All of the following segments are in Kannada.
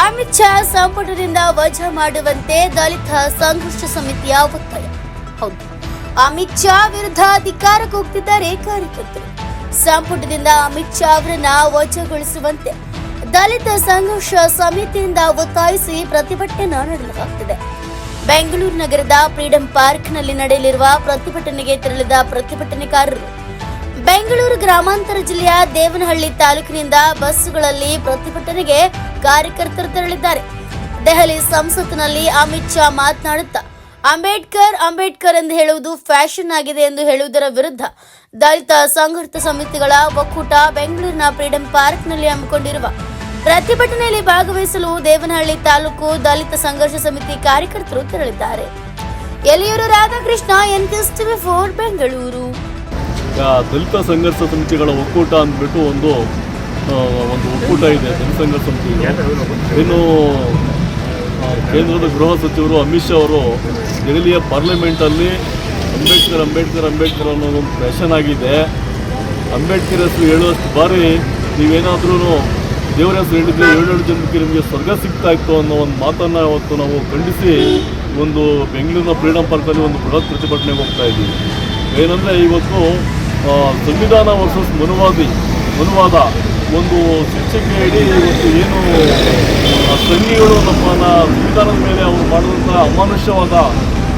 ಅಮಿತ್ ಶಾ ಸಂಪುಟದಿಂದ ವಜಾ ಮಾಡುವಂತೆ ದಲಿತ ಸಂಘರ್ಷ ಸಮಿತಿಯ ಒತ್ತಾಯ. ಹೌದು, ಅಮಿತ್ ಶಾ ವಿರುದ್ಧ ಅಧಿಕಾರಕ್ಕೆ ಹೋಗ್ತಿದ್ದಾರೆ ಕಾರ್ಯಕರ್ತರು ಸಂಪುಟದಿಂದ ಅಮಿತ್ ಶಾ ಅವರನ್ನ ವಜಾಗೊಳಿಸುವಂತೆ ದಲಿತ ಸಂಘರ್ಷ ಸಮಿತಿಯಿಂದ ಒತ್ತಾಯಿಸಿ ಪ್ರತಿಭಟನೆ ನಡೆಸಲಾಗುತ್ತಿದೆ ಬೆಂಗಳೂರು ನಗರದ ಫ್ರೀಡಂ ಪಾರ್ಕ್ನಲ್ಲಿ ನಡೆಯಲಿರುವ ಪ್ರತಿಭಟನೆಗೆ ತೆರಳಿದ ಪ್ರತಿಭಟನೆಕಾರರು ಬೆಂಗಳೂರು ಗ್ರಾಮಾಂತರ ಜಿಲ್ಲೆಯ ದೇವನಹಳ್ಳಿ ತಾಲೂಕಿನಿಂದ ಬಸ್ಸುಗಳಲ್ಲಿ ಪ್ರತಿಭಟನೆಗೆ ಕಾರ್ಯಕರ್ತರು ತೆರಳಿದ್ದಾರೆ. ದೆಹಲಿ ಸಂಸತ್ತಿನಲ್ಲಿ ಅಮಿತ್ ಶಾ ಮಾತನಾಡುತ್ತಾ, ಅಂಬೇಡ್ಕರ್ ಅಂಬೇಡ್ಕರ್ ಎಂದು ಹೇಳುವುದು ಫ್ಯಾಷನ್ ಆಗಿದೆ ಎಂದು ಹೇಳುವುದರ ವಿರುದ್ಧ ದಲಿತ ಸಂಘರ್ಷ ಸಮಿತಿಗಳ ಒಕ್ಕೂಟ ಬೆಂಗಳೂರಿನ ಫ್ರೀಡಂ ಪಾರ್ಕ್ನಲ್ಲಿ ಹಮ್ಮಿಕೊಂಡಿರುವ ಪ್ರತಿಭಟನೆಯಲ್ಲಿ ಭಾಗವಹಿಸಲು ದೇವನಹಳ್ಳಿ ತಾಲೂಕು ದಲಿತ ಸಂಘರ್ಷ ಸಮಿತಿ ಕಾರ್ಯಕರ್ತರು ತೆರಳಿದ್ದಾರೆ. Eliyur Radhakrishna N four Bengaluru. ದಲಿತ ಸಂಘರ್ಷ ಸಮಿತಿಗಳ ಒಕ್ಕೂಟ ಅಂದ್ಬಿಟ್ಟು ಒಂದು ಒಂದು ಒಕ್ಕೂಟ ಇದೆ, ದಲಿತ ಸಂಘರ್ಷ ಸಮಿತಿ ಇನ್ನು ಕೇಂದ್ರದ ಗೃಹ ಸಚಿವರು ಅಮಿತ್ ಶಾ ಅವರು ದೆಹಲಿಯ ಪಾರ್ಲಿಮೆಂಟಲ್ಲಿ ಅಂಬೇಡ್ಕರ್ ಅಂಬೇಡ್ಕರ್ ಅಂಬೇಡ್ಕರ್ ಅನ್ನೋ ಒಂದು ಫ್ಯಾಷನ್ ಆಗಿದೆ. ಅಂಬೇಡ್ಕರ್ ಹೆಸರು ಹೇಳುವಷ್ಟು ಬಾರಿ ನೀವೇನಾದ್ರೂ ದೇವರ ಹೆಸರು ಹೇಳಿದ್ರೆ ಏಳೇಳು ಜನಕ್ಕೆ ನಿಮಗೆ ಸ್ವರ್ಗ ಸಿಗ್ತಾ ಇತ್ತು ಅನ್ನೋ ಒಂದು ಮಾತನ್ನು ಅವತ್ತು ನಾವು ಖಂಡಿಸಿ ಒಂದು ಬೆಂಗಳೂರಿನ ಫ್ರೀಡಮ್ ಪಾರ್ಕಲ್ಲಿ ಒಂದು ಬೃಹತ್ ಪ್ರತಿಭಟನೆಗೆ ಹೋಗ್ತಾ ಇದ್ದೀವಿ. ಏನಂದರೆ ಇವತ್ತು ಸಂವಿಧಾನ ವರ್ಸಸ್ ಮನುವಾದಿ ಮನುವಾದ ಒಂದು ಶಿಕ್ಷೆಗೆ ಇಡಿ ಇವತ್ತು ಏನು ಸಂಘಿಗಳು ನಮ್ಮ ಸಂವಿಧಾನದ ಮೇಲೆ ಅವರು ಮಾಡಿದಂಥ ಅಮಾನುಷ್ಯವಾದ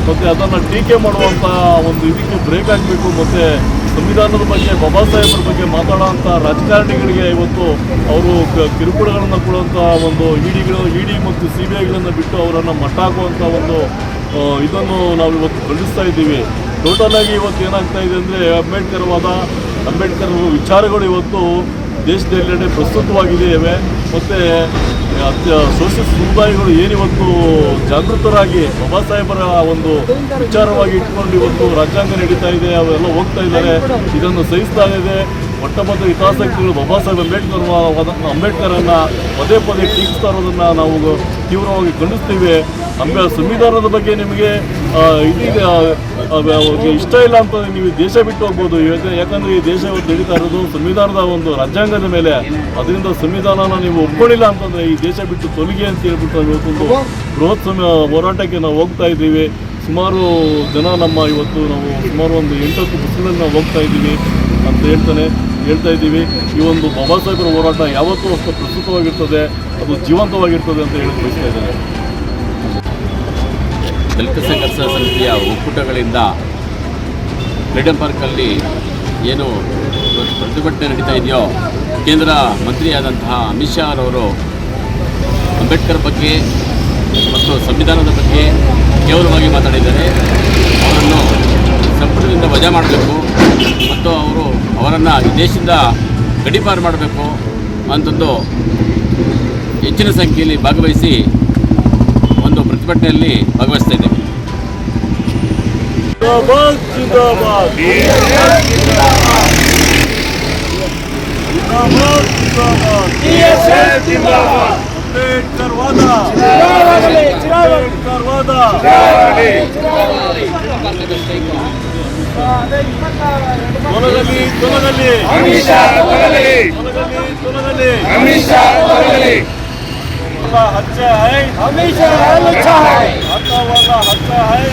ಮತ್ತು ಅದನ್ನು ಟೀಕೆ ಮಾಡುವಂಥ ಒಂದು ಇದಕ್ಕೆ ಬ್ರೇಕ್ ಆಗಬೇಕು ಮತ್ತು ಸಂವಿಧಾನದ ಬಗ್ಗೆ ಬಾಬಾ ಸಾಹೇಬರ ಬಗ್ಗೆ ಮಾತಾಡೋಂಥ ರಾಜಕಾರಣಿಗಳಿಗೆ ಇವತ್ತು ಅವರು ಕಿರುಕುಳಗಳನ್ನು ಕೊಡುವಂಥ ಒಂದು ಇಡಿಗಳು ಇಡಿ ಮತ್ತು ಸಿ ಬಿ ಐಗಳನ್ನು ಬಿಟ್ಟು ಅವರನ್ನು ಮಟ್ಟ ಹಾಕುವಂಥ ಒಂದು ಇದನ್ನು ನಾವು ಇವತ್ತು ಖಂಡಿಸ್ತಾ ಇದ್ದೀವಿ ಟೋಟಲ್ ಆಗಿ ಇವತ್ತು ಏನಾಗ್ತಾ ಇದೆ ಅಂದರೆ ಅಂಬೇಡ್ಕರ್ ವಾದ ಅಂಬೇಡ್ಕರ್ ವಿಚಾರಗಳು ಇವತ್ತು ದೇಶದೆಲ್ಲೆಡೆ ಪ್ರಸ್ತುತವಾಗಿದೆಯವೆ. ಮತ್ತು ಸೋಷಿಯಲ್ ಸಮುದಾಯಗಳು ಏನಿವತ್ತು ಜಾಗೃತರಾಗಿ ಬಾಬಾ ಸಾಹೇಬರ ಒಂದು ವಿಚಾರವಾಗಿ ಇಟ್ಕೊಂಡು ಇವತ್ತು ರಾಜ್ಯಾಂಗ ನಡೀತಾ ಇದೆ, ಅವೆಲ್ಲ ಹೋಗ್ತಾ ಇದ್ದಾರೆ, ಇದನ್ನು ಸಹಿಸ್ತಾ ಇದೆ. ಮೊಟ್ಟ ಮೊದಲ ಹಿತಾಸಕ್ತಿಗಳು ಬಾಬಾ ಸಾಹೇಬ್ ಅಂಬೇಡ್ಕರ್ ಅಂಬೇಡ್ಕರನ್ನು ಪದೇ ಪದೇ ಟೀಕಿಸ್ತಾ ಇರೋದನ್ನು ನಾವು ತೀವ್ರವಾಗಿ ಖಂಡಿಸ್ತೀವಿ. ಅಂಬೆ ಸಂವಿಧಾನದ ಬಗ್ಗೆ ನಿಮಗೆ ಇದೀಗ ಇಷ್ಟ ಇಲ್ಲ ಅಂತ ನೀವು ದೇಶ ಬಿಟ್ಟು ಹೋಗ್ಬೋದು. ಯಾಕೆ- ಯಾಕಂದ್ರೆ ಈ ದೇಶ ನಡೀತಾ ಇರೋದು ಸಂವಿಧಾನದ ಒಂದು ರಾಜ್ಯಾಂಗದ ಮೇಲೆ. ಅದರಿಂದ ಸಂವಿಧಾನನ ನೀವು ಒಪ್ಕೊಳ್ಳಿಲ್ಲ ಅಂತಂದ್ರೆ ಈ ದೇಶ ಬಿಟ್ಟು ತೊಲಗಿ ಅಂತ ಹೇಳ್ಬಿಟ್ಟು ಇವತ್ತೊಂದು ಬೃಹತ್ ಸಮಯ ಹೋರಾಟಕ್ಕೆ ನಾವು ಹೋಗ್ತಾ ಇದ್ದೀವಿ. ಸುಮಾರು ಜನ ನಮ್ಮ ಇವತ್ತು ನಾವು ಸುಮಾರು ಒಂದು ಎಂಟತ್ತು ಬಸ್ಗಳಲ್ಲಿ ನಾವು ಹೋಗ್ತಾ ಇದ್ದೀವಿ ಅಂತ ಹೇಳ್ತಾನೆ ಹೇಳ್ತಾ ಇದ್ದೀವಿ. ಈ ಒಂದು ಬಾಬಾ ಸಾಹೇಬರ ಹೋರಾಟ ಯಾವತ್ತೂ ಅಷ್ಟು ಪ್ರಸ್ತುತವಾಗಿರ್ತದೆ, ಅದು ಜೀವಂತವಾಗಿರ್ತದೆ ಅಂತ ಹೇಳಿ ಬಯಸ್ತಾ ಇದ್ದಾರೆ. ದಲಿತ ಸಂಘರ್ಷ ಸಮಿತಿಯ ಒಕ್ಕೂಟಗಳಿಂದ ಫ್ರೀಡಂ ಪಾರ್ಕಲ್ಲಿ ಏನು ಪ್ರತಿಭಟನೆ ನಡೀತಾ ಇದೆಯೋ, ಕೇಂದ್ರ ಮಂತ್ರಿಯಾದಂತಹ ಅಮಿತ್ ಶಾ ಅವರು ಅಂಬೇಡ್ಕರ್ ಬಗ್ಗೆ ಮತ್ತು ಸಂವಿಧಾನದ ಬಗ್ಗೆ ಕೇವಲವಾಗಿ ಮಾತಾಡಿದ್ದಾರೆ. ಅವರನ್ನು ಸಂಪುಟದಿಂದ ವಜಾ ಮಾಡಬೇಕು ಮತ್ತು ಅವರು ಅವರನ್ನು ಈ ದೇಶದಿಂದ ಗಡೀಪಾರು ಮಾಡಬೇಕು ಅಂತಂದು ಹೆಚ್ಚಿನ ಸಂಖ್ಯೆಯಲ್ಲಿ ಭಾಗವಹಿಸಿ ಒಂದು ಪ್ರತಿಭಟನೆಯಲ್ಲಿ ಭಾಗವಹಿಸ್ತಾ ಇದ್ದೇವೆ. అంబేద్కర్ వాద అంబేద్కర్ వాద తొలగలి తొలగలి అమిత్ షా తొలగలి తొలగలి తొలగలి అమిత్ షా తొలగలి वाला हच्चा है हमेशा है अच्छा है हक्का वाला हच्चा है